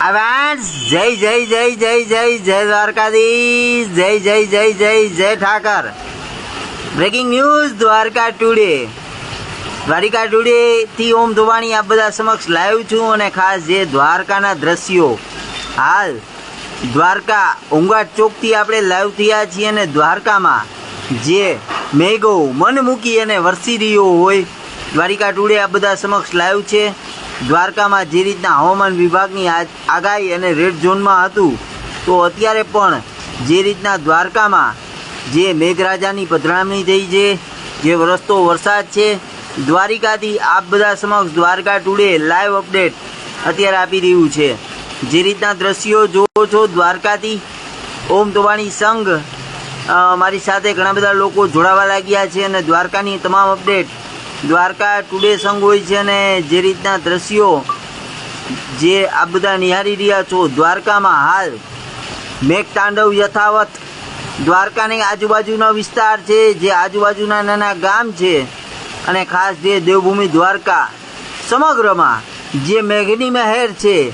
આવાજ જય જય જય જય જય જય દ્વારકાધીશ. જય જય જય જય જય Thakar. Breaking news Dwarka today Dwarika today થી ઓમ ધોવાણી આપ બધા સમક્ષ લાવ્યું છું અને ખાસ જે દ્વારકાના દ્રશ્યો. હાલ, દ્વારકા ઊંઘાટ ચોકથી આપણે લાઈવ થયા છીએ અને દ્વારકામાં જે મેઘો મન મૂકી અને વરસી રહ્યો હોય, દ્વારિકા ટુડે આ બધા સમક્ષ લાઈવ છે. દ્વારકામાં જે રીતના હવામાન વિભાગની આગાહી અને રેડ ઝોનમાં હતું, તો અત્યારે પણ જે રીતના દ્વારકામાં જે મેઘરાજાની પધરામણી થઈ છે, જે વરસતો વરસાદ છે, દ્વારિકાથી આપ બધા સમક્ષ દ્વારકા ટુડે લાઈવ અપડેટ અત્યારે આપી રહ્યું છે. જે રીતના દ્રશ્યો જોવો છો દ્વારકાથી, ઓમ તોવાણી સંઘ મારી સાથે ઘણા બધા લોકો જોડાવા લાગ્યા છે અને દ્વારકાની તમામ અપડેટ દ્વારકા ટુડે સંઘ હોય છે અને જે રીતના દ્રશ્યો જે આ બધા નિહાળી રહ્યા છો, દ્વારકામાં હાલ મેઘતાંડવ યથાવત. દ્વારકાની આજુબાજુનો વિસ્તાર છે, જે આજુબાજુના નાના ગામ છે, અને ખાસ જે દેવભૂમિ દ્વારકા, સમગ્રમાં જે મેઘની મહેર છે,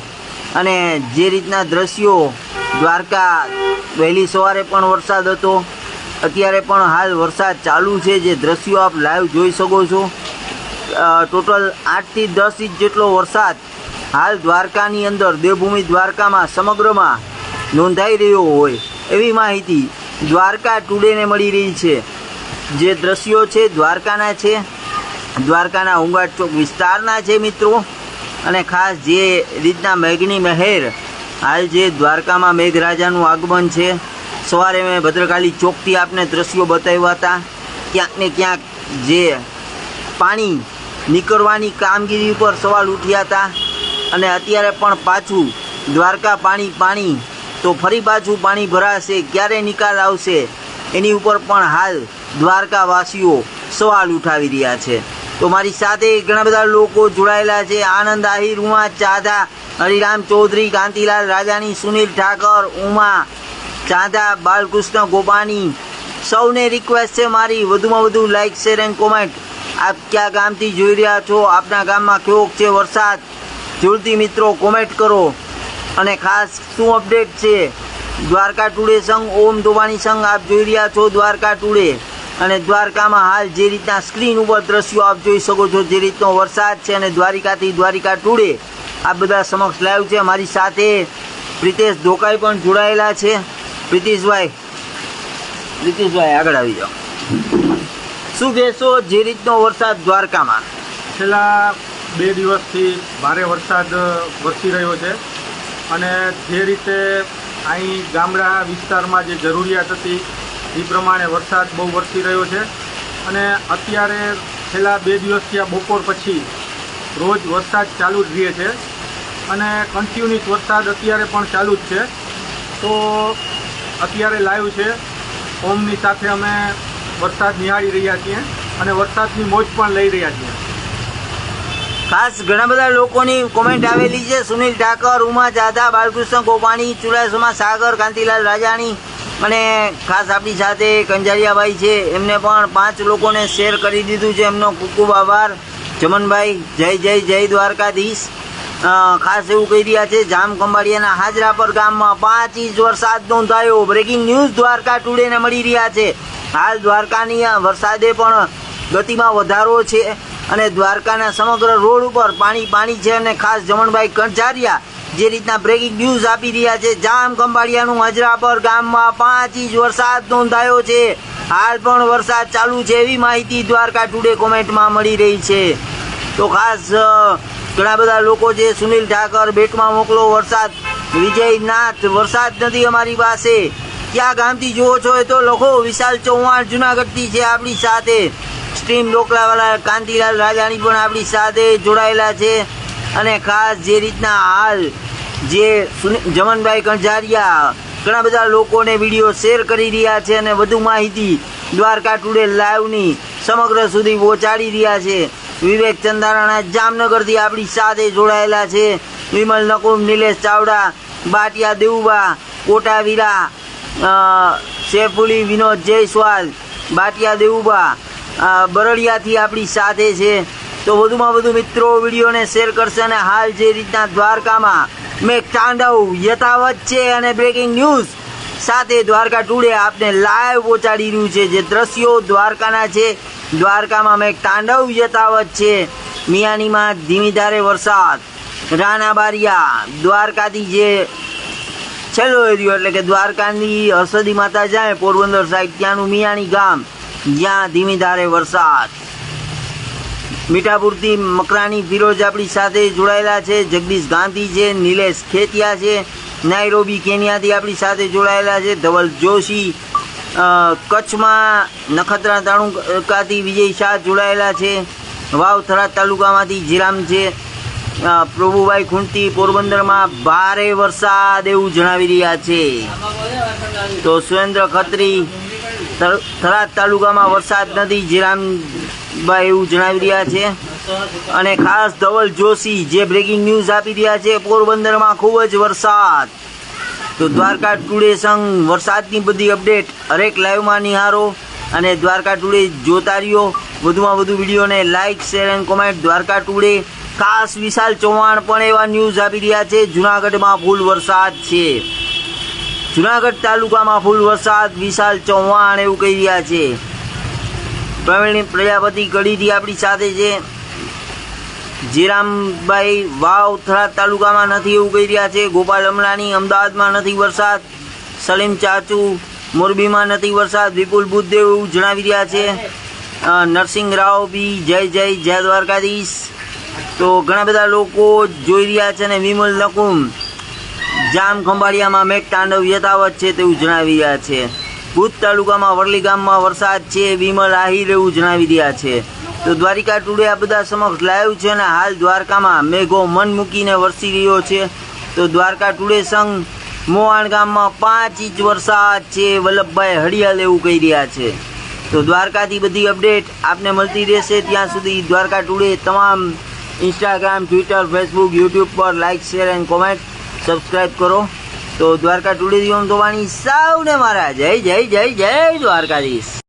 અને જે રીતના દ્રશ્યો દ્વારકા વહેલી સવારે પણ વરસાદ હતો. અત્યારે પણ હાલ વરસાદ ચાલુ છે. જે દ્રશ્યો આપ લાઈવ જોઈ શકો છો. ટોટલ આઠથી દસ ઇંચ જેટલો વરસાદ હાલ દ્વારકાની અંદર, દેવભૂમિ દ્વારકામાં સમગ્રમાં નોંધાઈ રહ્યો હોય એવી માહિતી દ્વારકા ટુડેને મળી રહી છે. જે દ્રશ્યો છે, દ્વારકાના છે, દ્વારકાના ઉંગાટ ચોક વિસ્તારના છે મિત્રો. અને ખાસ જે રીતના મેઘની મહેર, હાલ જે દ્વારકામાં મેઘરાજાનું આગમન છે સવારે મેં ભદ્રકાલી ચોકથી આપને દ્રશ્યો બતાવ્યા હતા. ક્યાંક ને ક્યાંક જે પાણી નીકળવાની કામગીરી ઉપર સવાલ ઉઠ્યા હતા. અને અત્યારે પણ પાછું દ્વારકા પાણી પાણી તો ફરી પાછું પાણી ભરાશે, ક્યારે નિકાલ આવશે? એની ઉપર પણ હાલ દ્વારકાવાસીઓ સવાલ ઉઠાવી રહ્યા છે. તો મારી સાથે ઘણા બધા લોકો જોડાયેલા છે. આનંદ આહિર, ઉમા ચાધા, હરિરામ ચૌધરી, કાંતિલાલ રાજાણી સુનિલ ઠાકર, ઉમા ચાંદા, બાલકૃષ્ણ ગોપાણી સૌને રિક્વેસ્ટ છે મારી. વધુમાં વધુ લાઇક શેર એન્ડ કોમેન્ટ આપ કયા ગામથી જોઈ રહ્યા છો? આપના ગામમાં કેવો છે વરસાદ? જોડતી મિત્રો કોમેન્ટ કરો. અને ખાસ શું અપડેટ છે? દ્વારકા ટુડે સંઘ, ઓમ ધોબાણી સંઘ આપ જોઈ રહ્યા છો દ્વારકા ટુડે. અને દ્વારકામાં હાલ જે રીતના સ્ક્રીન ઉપર દ્રશ્યો આપ જોઈ શકો છો, જે રીતનો વરસાદ છે અને દ્વારિકાથી દ્વારિકા ટુડે. આ બધા સમક્ષ લાઈવ છે. મારી સાથે પ્રિતેશ ધોકાઈ પણ જોડાયેલા છે. પ્રિતિશભાઈ પ્રિતિશભાઈ આગળ આવી જાઓ. શું કહેશો જે રીતનો વરસાદ દ્વારકામાં? છેલ્લા બે દિવસથી ભારે વરસાદ વરસી રહ્યો છે અને જે રીતે અહીં ગામડા વિસ્તારમાં જે જરૂરિયાત હતી એ પ્રમાણે વરસાદ બહુ વરસી રહ્યો છે અને અત્યારે છેલ્લા બે દિવસથી આ બપોર પછી રોજ વરસાદ ચાલુ જ રહે છે અને કન્ટિન્યુઅસ વરસાદ અત્યારે પણ ચાલુ જ છે. તો અત્યારે લાઈવ છે. ઓમની સાથે અમે વરસાદ નિહાળી રહ્યા છીએ અને વરસાદની મોજ પણ લઈ રહ્યા છીએ. ખાસ ઘણા બધા લોકોની કોમેન્ટ આવેલી છે. સુનિલ ઠાકર, ઉમા જાદા બાલકૃષ્ણ ગોપાણી, ચુડાસમા, સાગર, કાંતિલાલ રાજાણી અને ખાસ આપણી સાથે કંજારિયાભાઈ છે. એમને પણ પાંચ લોકોને શેર કરી દીધું છે. એમનો ખૂબ ખૂબ આભાર. જમનભાઈ, જય જય જય દ્વારકાધીશ. ખાસ એવું કહી રહ્યા છે, જામ કંબાળિયાના હાજરા પર ગામમાં પાંચ ઇંચ વરસાદ નોંધાયો. બ્રેકિંગ ન્યૂઝ દ્વારકા ટુડેને મળી રહ્યા છે. હાલ દ્વારકાની વરસાદે પણ ગતિમાં વધારો છે અને દ્વારકાના સમગ્ર રોડ ઉપર પાણી પાણી છે અને ખાસ જમણભાઈ કંઠારિયા જે રીતના બ્રેકિંગ ન્યૂઝ આપી રહ્યા છે, જામ કંબાળિયાનું હજરા પર ગામમાં પાંચ ઇંચ વરસાદ નોંધાયો છે. હાલ પણ વરસાદ ચાલુ છે એવી માહિતી દ્વારકા ટુડે કોમેન્ટમાં મળી રહી છે. તો ખાસ ઘણા બધા લોકો છે સુનિલ ઠાકર બેટમાં મોકલો વરસાદ, વિજયનાથ, વરસાદ નથી અમારી પાસે. ક્યાં ગામથી જુઓ છો એ તો લખો. વિશાલ ચૌહાણ જુનાગઢથી છે આપણી સાથે. સ્ટ્રીમ ડોકલાવાળા કાંતિલાલ રાજાણી પણ આપણી સાથે જોડાયેલા છે. અને ખાસ જે રીતના હાલ જે જમનભાઈ કંજારિયા ઘણા બધા લોકોને વીડિયો શેર કરી રહ્યા છે અને વધુ માહિતી દ્વારકા ટુડે લાઈવની સમગ્ર સુધી પહોંચાડી રહ્યા છે. વિવેક ચંદારાણા જામનગરથી આપણી સાથે જોડાયેલા છે. વિમલ નકુમ, નિલેશ ચાવડા, બાટિયા દેવુબા કોટાવીરા શેફુલી વિનોદ જયસ્વાલ, બાટિયા દેવુબા બરડિયાથી આપણી સાથે છે. તો વધુમાં વધુ મિત્રો, વિડીયોને શેર કરશે અને હાલ જે રીતના દ્વારકામાં મેં તાંડવ યથાવત છે અને બ્રેકિંગ ન્યૂઝ સાથે દ્વારકા ટુડે આપને લાઈવ પહોંચાડી રહ્યું છે. જે દ્રશ્યો દ્વારકાના છે દ્વારકામાં અમે તાંડવ યથાવત છે. મિયાનીમાં ધીમી ધારે વરસાદ. રાણા બારિયા દ્વારકાથી જે છેલ્લો એરિયો એટલે કે દ્વારકાની હર્ષદી માતા જાય, પોરબંદર સાઈડ, ત્યાંનું મિયાણી ગામ, જ્યાં ધીમી ધારે વરસાદ. મીઠાપુરથી મકરાણી ફિરોજ આપણી સાથે જોડાયેલા છે. જગદીશ ગાંધી છે, નિલેશ ખેતિયા છે, નાયરોબી કેન્યાથી આપણી સાથે જોડાયેલા છે. ધવલ જોશી કચ્છમાં નખત્રા તાલુકાથી વિજય શાહ જોડાયેલા છે. વાવ થરાદ તાલુકામાંથી જીરામ છે. પ્રભુભાઈ ખૂંટી પોરબંદરમાં ભારે વરસાદ એવું જણાવી રહ્યા છે. તો સુરેન્દ્ર ખત્રી થરાદ તાલુકામાં વરસાદ નથી જીરામભાઈ એવું જણાવી રહ્યા છે. અને ખાસ ધવલ જોશી જે બ્રેકિંગ ન્યૂઝ આપી રહ્યા છે, પોરબંદરમાં ખૂબ જ વરસાદ. તો દ્વારકા ટુડે સંગ વરસાદની બધી અપડેટ હરેક લાઈવમાં નિહારો અને દ્વારકા ટુડે જોતા રહ્યો. વધુમાં વધુ વિડીયોને like share and comment Dwarka today. ખાસ વિશાલ ચૌહાણ પણ એવા ન્યૂઝ આપી રહ્યા છે. જુનાગઢમાં ફૂલ વરસાદ છે. જુનાગઢ તાલુકામાં ફૂલ વરસાદ, વિશાલ ચૌહાણ એવું કહી રહ્યા છે. પ્રવીણ પ્રજાપતિ કડીથી આપણી સાથે છે. જીરામભાઈ વાવ થરાદ તાલુકામાં નથી એવું કહી રહ્યા છે. ગોપાલ અમલાની અમદાવાદમાં નથી વરસાદ. સલીમ ચાચુ મોરબીમાં નથી વરસાદ. વિપુલ બુદ્ધદેવ એવું જણાવી રહ્યા છે. નરસિંહ રાવ બી જય જય જય દ્વારકાધીશ. તો ઘણા બધા લોકો જોઈ રહ્યા છે અને વિમલ નકુમ જામ ખંભાળિયામાં મેઘ તાંડવ યથાવત છે તેવું જણાવી રહ્યા છે. ભૂત તાલુકામાં વરલી ગામમાં વરસાદ છે. વિમલ આહિર એવું જણાવી રહ્યા છે. તો દ્વારિકા ટુડે આ બધા સમક્ષ લાઈવ છે અને હાલ દ્વારકામાં મેઘો મન મૂકીને વરસી રહ્યો છે. તો દ્વારકા ટુડે સંઘ મોવાણ ગામમાં પાંચ ઇંચ વરસાદ છે, વલ્લભભાઈ હળિયાલ એવું કહી રહ્યા છે. તો દ્વારકાથી બધી અપડેટ આપને મળતી રહેશે. ત્યાં સુધી દ્વારકા ટુડે તમામ ઇન્સ્ટાગ્રામ ટ્વિટર ફેસબુક યુટ્યુબ પર like share and comment subscribe કરો. તો દ્વારકા ટુડે દિવમ ધોવાની સૌને મારા જય જય જય જય દ્વારકાધીશ.